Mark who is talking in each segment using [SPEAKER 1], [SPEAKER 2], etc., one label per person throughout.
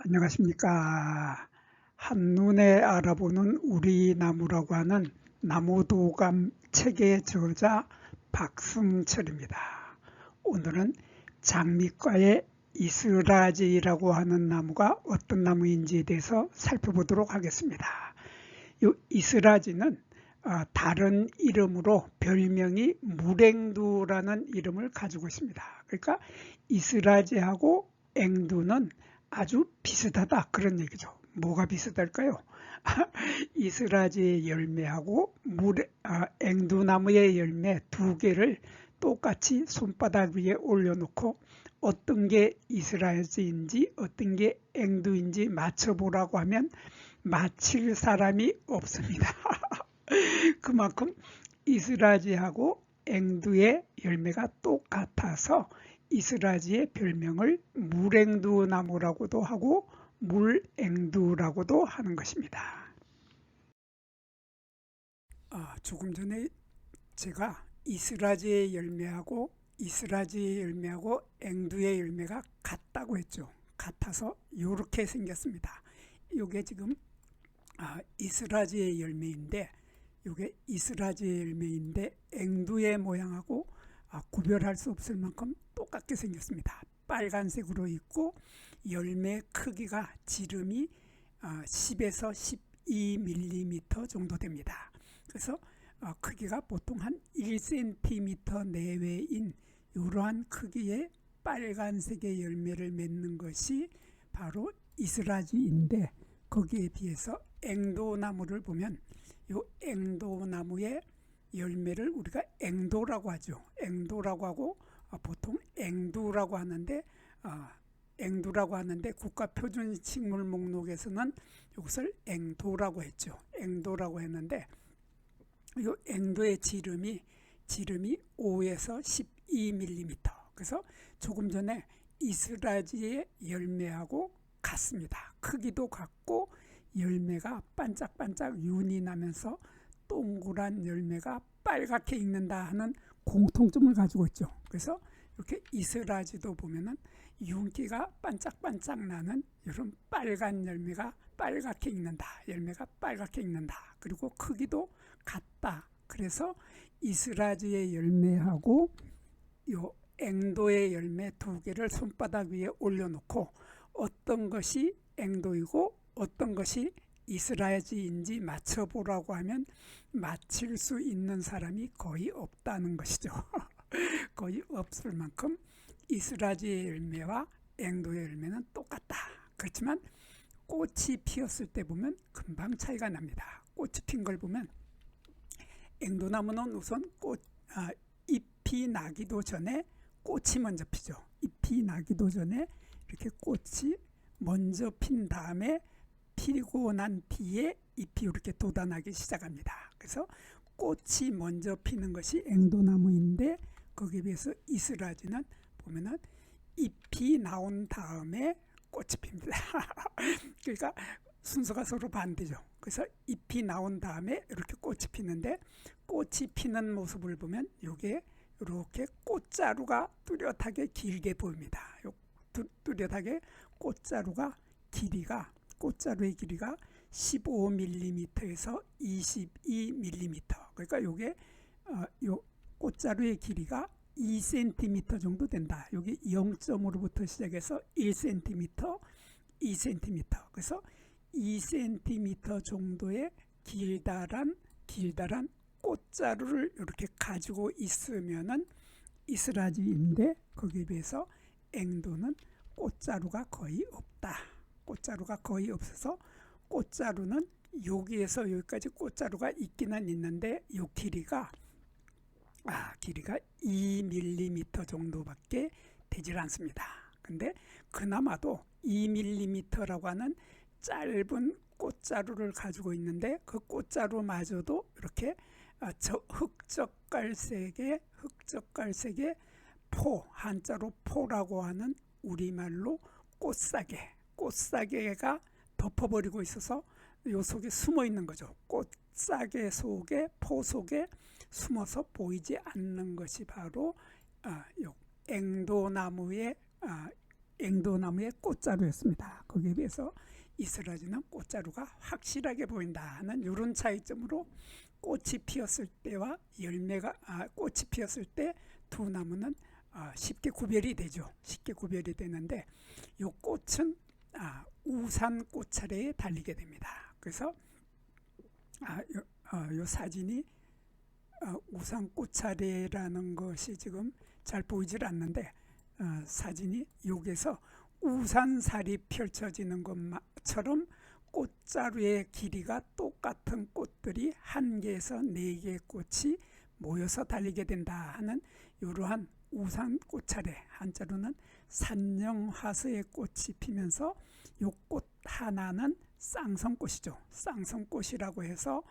[SPEAKER 1] 안녕하십니까. 한눈에 알아보는 우리 나무라고 하는 나무도감 책의 저자 박승철입니다. 오늘은 장미과의 이스라지라고 하는 나무가 어떤 나무인지에 대해서 살펴보도록 하겠습니다. 이 이스라지는 어, 다른 이름으로 별명이 무랭두라는 이름을 가지고 있습니다. 그러니까 이스라지하고 앵두는 아주 비슷하다 그런 얘기죠. 뭐가 비슷할까요? 이스라지의 열매하고 물, 아, 앵두나무의 열매 두 개를 똑같이 손바닥 위에 올려놓고 어떤 게 이스라지인지 어떤 게 앵두인지 맞춰보라고 하면 맞힐 사람이 없습니다. 그만큼 이스라지하고 앵두의 열매가 똑같아서 이스라지의 별명을 물앵두 나무라고도 하고 물앵두라고도 하는 것입니다. 아, 조금 전에 제가 이스라지의 열매하고 이스라지의 열매하고 앵두의 열매가 같다고 했죠. 같아서 이렇게 생겼습니다. 이게 지금 아, 이스라지의 열매인데 이게 이스라지의 열매인데 앵두의 모양하고 아, 구별할 수 없을 만큼 똑같게 생겼습니다. 빨간색으로 있고 열매 크기가 지름이 10에서 12mm 정도 됩니다. 그래서 어, 크기가 보통 한 1cm 내외인 이러한 크기의 빨간색의 열매를 맺는 것이 바로 이스라지인데 거기에 비해서 앵도나무를 보면 이 앵도나무의 열매를 우리가 앵도라고 하죠. 앵도라고 하고 어, 보통 앵두라고 하는데 어, 앵두라고 하는데 국가 표준 식물 목록에서는 이것을 앵도라고 했죠. 앵도라고 했는데 이 앵도의 지름이 지름이 5에서 12mm. 그래서 조금 전에 이스라지의 열매하고 같습니다. 크기도 같고 열매가 반짝반짝 윤이 나면서 동그란 열매가 빨갛게 익는다 하는 공통점을 가지고 있죠. 그래서 이렇게 이스라지도 보면은 윤기가 반짝반짝 나는 이런 빨간 열매가 빨갛게 익는다. 열매가 빨갛게 익는다. 그리고 크기도 같다. 그래서 이스라지의 열매하고 요 앵도의 열매 두 개를 손바닥 위에 올려놓고 어떤 것이 앵도이고 어떤 것이 이스라엘인지 맞춰보라고 하면 맞힐 수 있는 사람이 거의 없다는 것이죠. 거의 없을 만큼 이스라엘의 열매와 앵도의 열매는 똑같다. 그렇지만 꽃이 피었을 때 보면 금방 차이가 납니다. 꽃이 핀 걸 보면 앵도나무는 우선 꽃 아, 잎이 나기도 전에 꽃이 먼저 피죠. 잎이 나기도 전에 이렇게 꽃이 먼저 핀 다음에 피고 난 뒤에 잎이 이렇게 돋아나기 시작합니다. 그래서 꽃이 먼저 피는 것이 앵도나무인데 거기에 비해서 이스라지는 보면은 잎이 나온 다음에 꽃이 핍니다. 그러니까 순서가 서로 반대죠. 그래서 잎이 나온 다음에 이렇게 꽃이 피는데 꽃이 피는 모습을 보면 이게 이렇게 꽃자루가 뚜렷하게 길게 보입니다. 뚜렷하게 꽃자루가 길이가 꽃자루의 길이가 15mm에서 22mm. 그러니까 요게 어, 요 꽃자루의 길이가 2cm 정도 된다. 여기 0점으로부터 시작해서 1cm, 2cm. 그래서 2cm 정도의 길다란 길다란 꽃자루를 이렇게 가지고 있으면은 이스라지인데 거기에 비해서 앵도는 꽃자루가 거의 없다. 꽃자루가 거의 없어서 꽃자루는 여기에서 여기까지 꽃자루가 있기는 있는데 이 길이가 아, 길이가 2mm 정도밖에 되질 않습니다. 근데 그나마도 2mm라고 하는 짧은 꽃자루를 가지고 있는데 그 꽃자루마저도 이렇게 아, 저 흑적갈색의 흑적갈색의 포 한자로 포라고 하는 우리말로 꽃사계 꽃사계가 덮어버리고 있어서 요 속에 숨어 있는 거죠. 꽃사계 속에 포 속에 숨어서 보이지 않는 것이 바로 아, 요 앵도나무의 아, 앵도나무의 꽃자루였습니다. 거기에 비해서 이스라지는 꽃자루가 확실하게 보인다 하는 이런 차이점으로 꽃이 피었을 때와 열매가 아, 꽃이 피었을 때 두 나무는 아, 쉽게 구별이 되죠. 쉽게 구별이 되는데 이 꽃은 아, 우산 꽃차례에 달리게 됩니다. 그래서 아, 요, 어, 요 사진이 어, 우산 꽃차례라는 것이 지금 잘 보이질 않는데 어, 사진이 여기서 우산살이 펼쳐지는 것처럼 꽃자루의 길이가 똑같은 꽃들이 한 개에서 네 개의 꽃이 모여서 달리게 된다 하는 이러한 우산 꽃차례 한자로는 산영화서의 꽃이 피면서 요 꽃 하나는 쌍성꽃이죠. 쌍성꽃이라고 해서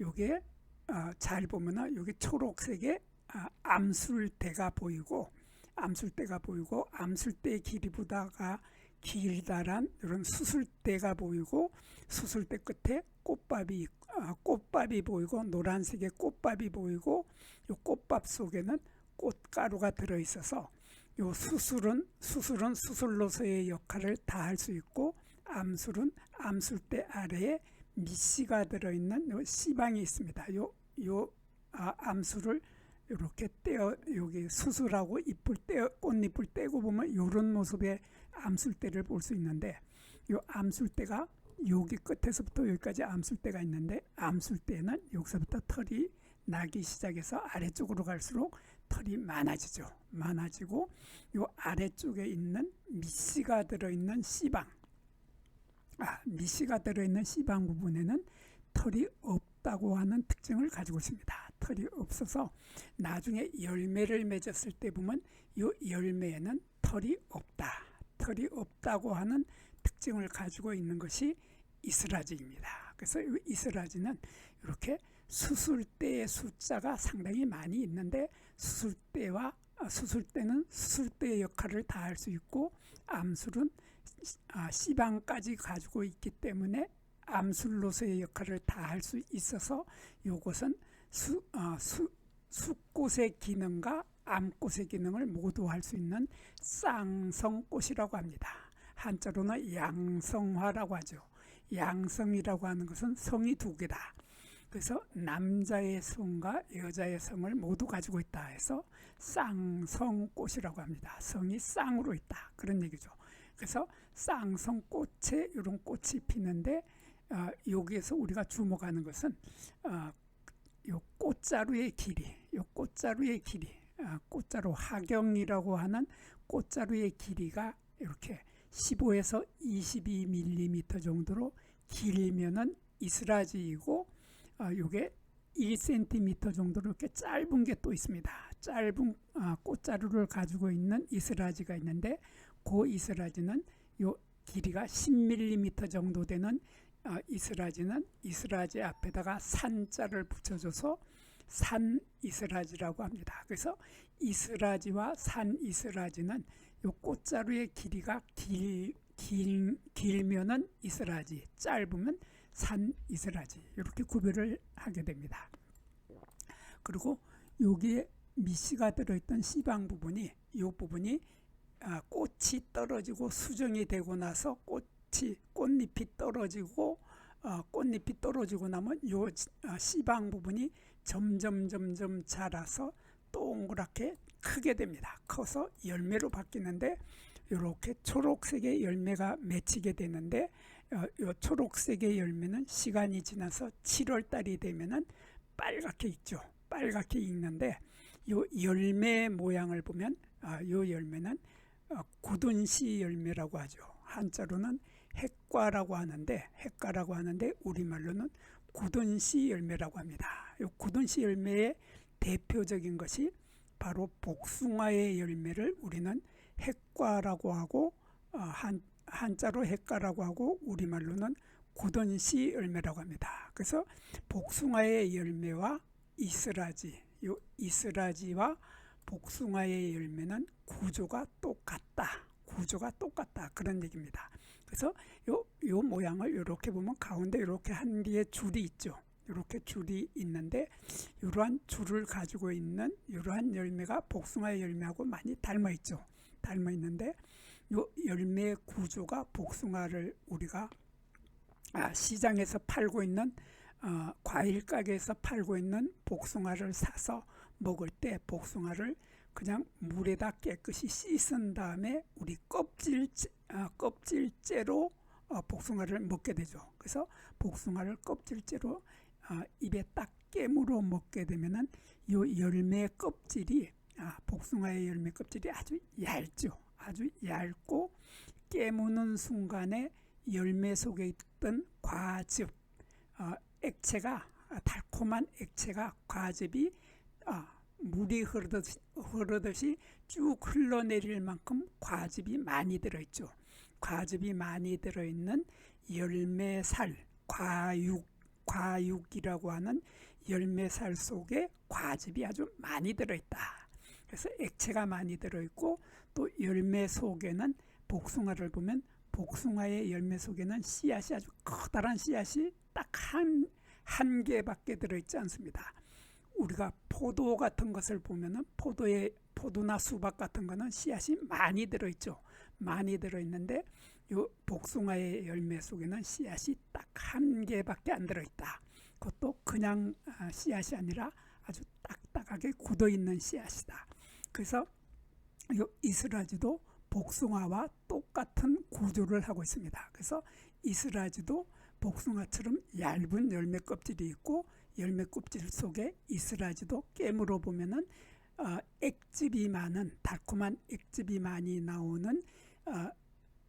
[SPEAKER 1] 요게 어, 잘 보면은 여기 초록색의 아, 암술대가 보이고 암술대가 보이고 암술대의 길이보다가 길다란 이런 수술대가 보이고 수술대 끝에 꽃밥이 있- 아, 꽃밥이 보이고 노란색의 꽃밥이 보이고 이 꽃밥 속에는 꽃가루가 들어 있어서 요 수술은 수술은 수술로서의 역할을 다 할 수 있고 암술은 암술대 아래에 미씨가 들어 있는 요 씨방이 있습니다. 요 요 아, 암술을 이렇게 떼어 여기 수술하고 잎을 떼어 꽃잎을 떼고 보면 이런 모습의 암술대를 볼 수 있는데 요 암술대가 여기 끝에서부터 여기까지 암술대가 있는데 암술대는 여기서부터 털이 나기 시작해서 아래쪽으로 갈수록 털이 많아지죠. 많아지고 요 아래쪽에 있는 미씨가 들어있는 씨방 아, 미씨가 들어있는 씨방 부분에는 털이 없다고 하는 특징을 가지고 있습니다. 털이 없어서 나중에 열매를 맺었을 때 보면 이 열매에는 털이 없다. 털이 없다고 하는 특징을 가지고 있는 것이 이스라지입니다. 그래서 이 이스라지는 이렇게 수술대의 숫자가 상당히 많이 있는데 수술대와 아, 수술대는 수술대의 역할을 다 할 수 있고 암술은 아, 시방까지 가지고 있기 때문에 암술로서의 역할을 다 할 수 있어서 이것은 수, 아, 수, 수꽃의 기능과 암꽃의 기능을 모두 할 수 있는 쌍성꽃이라고 합니다. 한자로는 양성화라고 하죠. 양성이라고 하는 것은 성이 두 개다. 그래서 남자의 성과 여자의 성을 모두 가지고 있다 해서 쌍성꽃이라고 합니다. 성이 쌍으로 있다. 그런 얘기죠. 그래서 쌍성꽃에 이런 꽃이 피는데 어, 여기에서 우리가 주목하는 것은 어, 요 꽃자루의 길이, 요 꽃자루의 길이, 아, 꽃자루 하경이라고 하는 꽃자루의 길이가 이렇게 15에서 22mm 정도로 길면은 이스라지이고 아, 요게 1cm 정도로 이렇게 짧은 게 또 있습니다. 짧은 아, 꽃자루를 가지고 있는 이스라지가 있는데 그 이스라지는 요 길이가 10mm 정도 되는 어, 이스라지는 이스라지 앞에다가 산자를 붙여줘서 산 이스라지라고 합니다. 그래서 이스라지와 산 이스라지는 요 꽃자루의 길이가 길, 길, 길면은 이스라지, 짧으면 산 이스라지 이렇게 구별을 하게 됩니다. 그리고 여기에 미씨가 들어있던 씨방 부분이 이 부분이 아, 꽃이 떨어지고 수정이 되고 나서 꽃이 꽃잎이 떨어지고 어, 꽃잎이 떨어지고 나면 요 어, 씨방 부분이 점점 점점 자라서 동그랗게 크게 됩니다. 커서 열매로 바뀌는데 이렇게 초록색의 열매가 맺히게 되는데 어, 요 초록색의 열매는 시간이 지나서 7월 달이 되면은 빨갛게 익죠. 빨갛게 익는데 요 열매 모양을 보면 아, 요 열매는 어, 굳은시 열매라고 하죠. 한자로는 핵과라고 하는데 핵과라고 하는데 우리말로는 굳은시 열매라고 합니다. 이 굳은시 열매의 대표적인 것이 바로 복숭아의 열매를 우리는 핵과라고 하고 어, 한 한자로 핵과라고 하고 우리말로는 굳은시 열매라고 합니다. 그래서 복숭아의 열매와 이스라지, 요 이스라지와 복숭아의 열매는 구조가 똑같다. 구조가 똑같다. 그런 얘기입니다. 그래서 요, 요 모양을 이렇게 보면 가운데 이렇게 한 개의 줄이 있죠. 이렇게 줄이 있는데 이러한 줄을 가지고 있는 이러한 열매가 복숭아의 열매하고 많이 닮아 있죠. 닮아 있는데 요 열매 구조가 복숭아를 우리가 아, 시장에서 팔고 있는 어, 과일 가게에서 팔고 있는 복숭아를 사서 먹을 때 복숭아를 그냥 물에다 깨끗이 씻은 다음에 우리 껍질 어, 껍질째로 어, 복숭아를 먹게 되죠. 그래서 복숭아를 껍질째로 어, 입에 딱 깨물어 먹게 되면은 요 열매 껍질이 아, 복숭아의 열매 껍질이 아주 얇죠. 아주 얇고 깨무는 순간에 열매 속에 있던 과즙, 어, 액체가 아, 달콤한 액체가 과즙이 아, 물이 흐르듯이, 흐르듯이 쭉 흘러내릴 만큼 과즙이 많이 들어있죠. 과즙이 많이 들어있는 열매살, 과육, 과육이라고 하는 열매살 속에 과즙이 아주 많이 들어있다. 그래서 액체가 많이 들어있고 또 열매 속에는 복숭아를 보면 복숭아의 열매 속에는 씨앗이 아주 커다란 씨앗이 딱 한 한 개밖에 들어있지 않습니다. 우리가 포도 같은 것을 보면은 포도의 포도나 수박 같은 거는 씨앗이 많이 들어있죠. 많이 들어있는데 요 복숭아의 열매 속에는 씨앗이 딱 한 개밖에 안 들어있다. 그것도 그냥 아, 씨앗이 아니라 아주 딱딱하게 굳어 있는 씨앗이다. 그래서 요 이스라지도 복숭아와 똑같은 구조를 하고 있습니다. 그래서 이스라지도 복숭아처럼 얇은 열매 껍질이 있고 열매 껍질 속에 이스라지도 깨물어 보면은 어, 액즙이 많은 달콤한 액즙이 많이 나오는 어,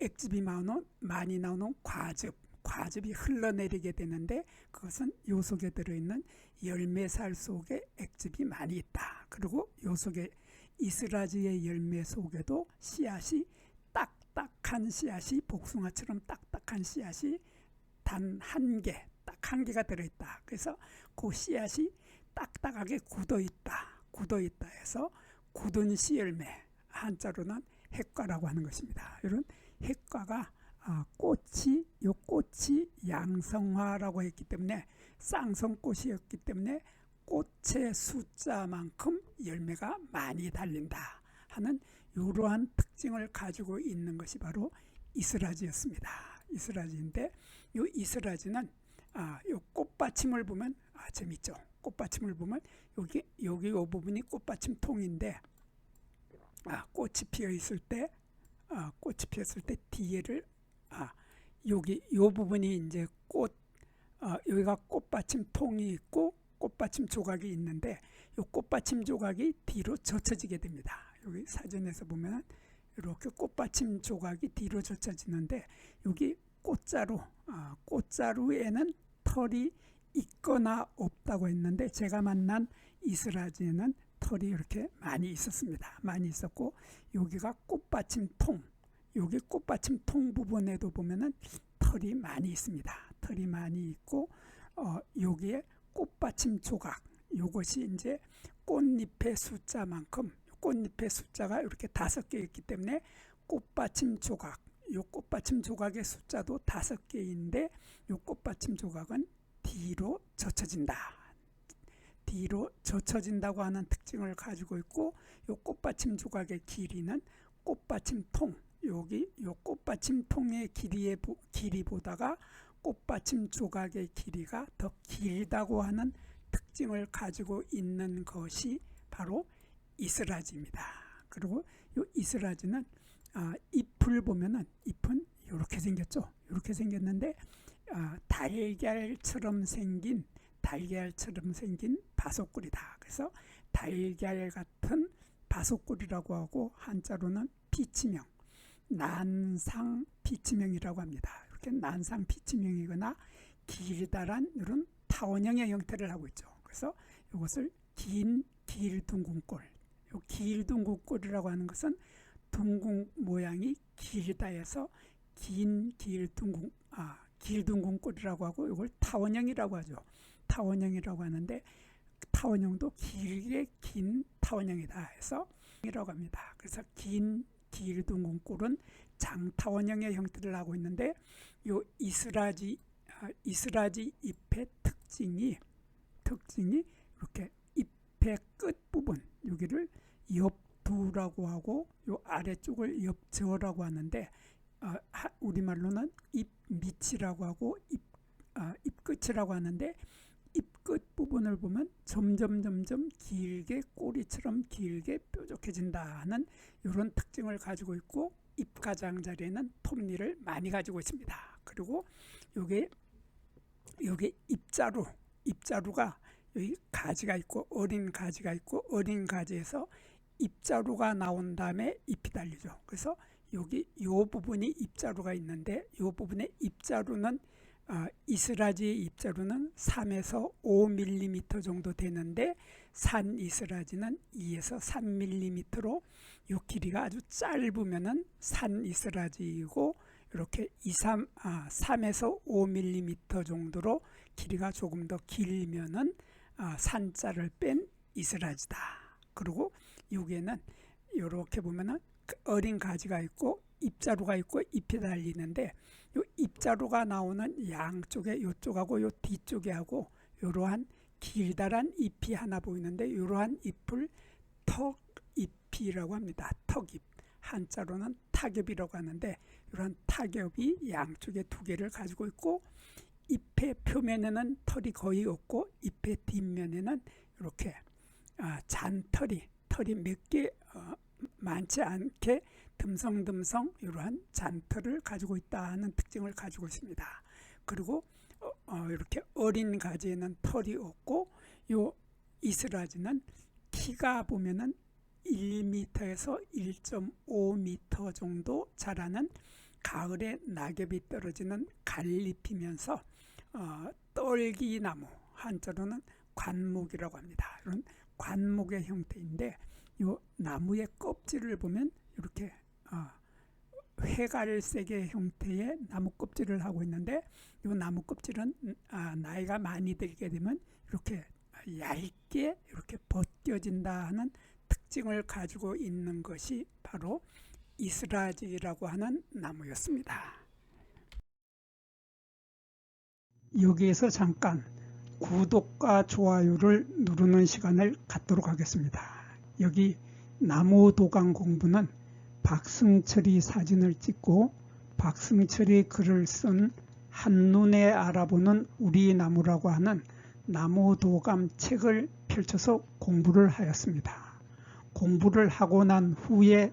[SPEAKER 1] 액즙이 많은 많이 나오는 과즙 과즙이 흘러내리게 되는데 그것은 요 속에 들어있는 열매살 속에 액즙이 많이 있다. 그리고 요 속에 이스라지의 열매 속에도 씨앗이 딱딱한 씨앗이 복숭아처럼 딱딱한 씨앗이 단 한 개, 딱 한 개가 들어있다. 그래서 그 씨앗이 딱딱하게 굳어 있다. 굳어 있다 해서 굳은 씨 열매 한자로는 핵과라고 하는 것입니다. 이런 핵과가 아, 꽃이 요 꽃이 양성화라고 했기 때문에 쌍성꽃이었기 때문에 꽃의 숫자만큼 열매가 많이 달린다 하는 이러한 특징을 가지고 있는 것이 바로 이스라지였습니다. 이스라지인데 이 이스라지는 아, 요 꽃받침을 보면 아, 재밌죠. 꽃받침을 보면 여기 여기 요 부분이 꽃받침 통인데 아, 꽃이 피어 있을 때 아, 꽃이 피었을 때 뒤에를 아, 여기 요 부분이 이제 꽃 아, 여기가 꽃받침 통이 있고 꽃받침 조각이 있는데 이 꽃받침 조각이 뒤로 젖혀지게 됩니다. 여기 사진에서 보면 이렇게 꽃받침 조각이 뒤로 젖혀지는데 여기 꽃자루, 아, 꽃자루에는 털이 있거나 없다고 했는데 제가 만난 이스라지에는 털이 이렇게 많이 있었습니다. 많이 있었고 여기가 꽃받침 통, 여기 꽃받침 통 부분에도 보면은 털이 많이 있습니다. 털이 많이 있고 어, 여기에 꽃받침 조각 이것이 이제 꽃잎의 숫자만큼 꽃잎의 숫자가 이렇게 다섯 개 있기 때문에 꽃받침 조각 요 꽃받침 조각의 숫자도 다섯 개인데 요 꽃받침 조각은 뒤로 젖혀진다. 뒤로 젖혀진다고 하는 특징을 가지고 있고 요 꽃받침 조각의 길이는 꽃받침 통 여기 요 꽃받침 통의 길이의 길이보다가 꽃받침 조각의 길이가 더 길다고 하는 특징을 가지고 있는 것이 바로 이스라지입니다. 그리고 이 이스라지는 아, 잎을 보면은 잎은 이렇게 생겼죠. 이렇게 생겼는데 아, 달걀처럼 생긴 달걀처럼 생긴 바속꿀이다. 그래서 달걀 같은 바속꿀이라고 하고 한자로는 피치명, 난상 피치명이라고 합니다. 이렇게 난상 피치명이거나 길다란 이런 타원형의 형태를 하고 있죠. 그래서 이것을 긴 길둥근꼴, 이 길둥근꼴이라고 하는 것은 둥근 모양이 길다 해서 긴 길둥근 아 길둥근꼴이라고 하고 이걸 타원형이라고 하죠. 타원형이라고 하는데 타원형도 길게 긴 타원형이다 해서 이라고 합니다. 그래서 긴 길둥근꼴은 장타원형의 형태를 하고 있는데 요 이스라지 아, 이스라지 잎의 특징이 특징이 이렇게 잎의 끝 부분 여기를 옆두라고 하고 요 아래쪽을 옆저라고 하는데 어, 하- 우리말로는 입 밑이라고 하고 입, 아, 입 끝이라고 하는데 입끝 부분을 보면 점점 점점 길게 꼬리처럼 길게 뾰족해진다는 이런 특징을 가지고 있고 입 가장자리에는 톱니를 많이 가지고 있습니다. 그리고 요게 요게 입자루 입자루가 여기 가지가 있고 어린 가지가 있고 어린 가지에서 입자루가 나온 다음에 잎이 달리죠. 그래서 여기 요 부분이 입자루가 있는데 요 부분에 입자루는 아, 이스라지의 입자루는 3에서 5mm 정도 되는데 산 이스라지는 2에서 3mm로 요 길이가 아주 짧으면은 산 이스라지이고 이렇게 2, 3, 아, 3에서 5mm 정도로 길이가 조금 더 길면은 아, 산자를 뺀 이스라지다. 그리고 여기에는 이렇게 보면은 그 어린 가지가 있고 입자루가 있고 잎이 달리는데 요 입자루가 나오는 양쪽에 요쪽하고 요 뒤쪽에 하고 이러한 길다란 잎이 하나 보이는데 이러한 잎을 턱잎이라고 합니다. 턱잎 한자로는 타겹이라고 하는데 이러한 타겹이 양쪽에 두 개를 가지고 있고 잎의 표면에는 털이 거의 없고 잎의 뒷면에는 이렇게 아, 잔털이 털이 몇개 어, 많지 않게 듬성듬성 이러한 잔털을 가지고 있다는 특징을 가지고 있습니다. 그리고 어, 어, 이렇게 어린 가지에는 털이 없고 요 이스라지는 키가 보면은 1m에서 1.5m 정도 자라는 가을에 낙엽이 떨어지는 갈잎이면서 어, 떨기나무 한자로는 관목이라고 합니다. 이런 관목의 형태인데 요 나무의 껍질을 보면 이렇게 어, 회갈색의 형태의 나무 껍질을 하고 있는데 이 나무 껍질은 아, 나이가 많이 들게 되면 이렇게 얇게 이렇게 벗겨진다 하는 특징을 가지고 있는 것이 바로 이스라지라고 하는 나무였습니다. 여기에서 잠깐 구독과 좋아요를 누르는 시간을 갖도록 하겠습니다. 여기 나무 도감 공부는 박승철이 사진을 찍고 박승철이 글을 쓴 한눈에 알아보는 우리 나무라고 하는 나무 도감 책을 펼쳐서 공부를 하였습니다. 공부를 하고 난 후에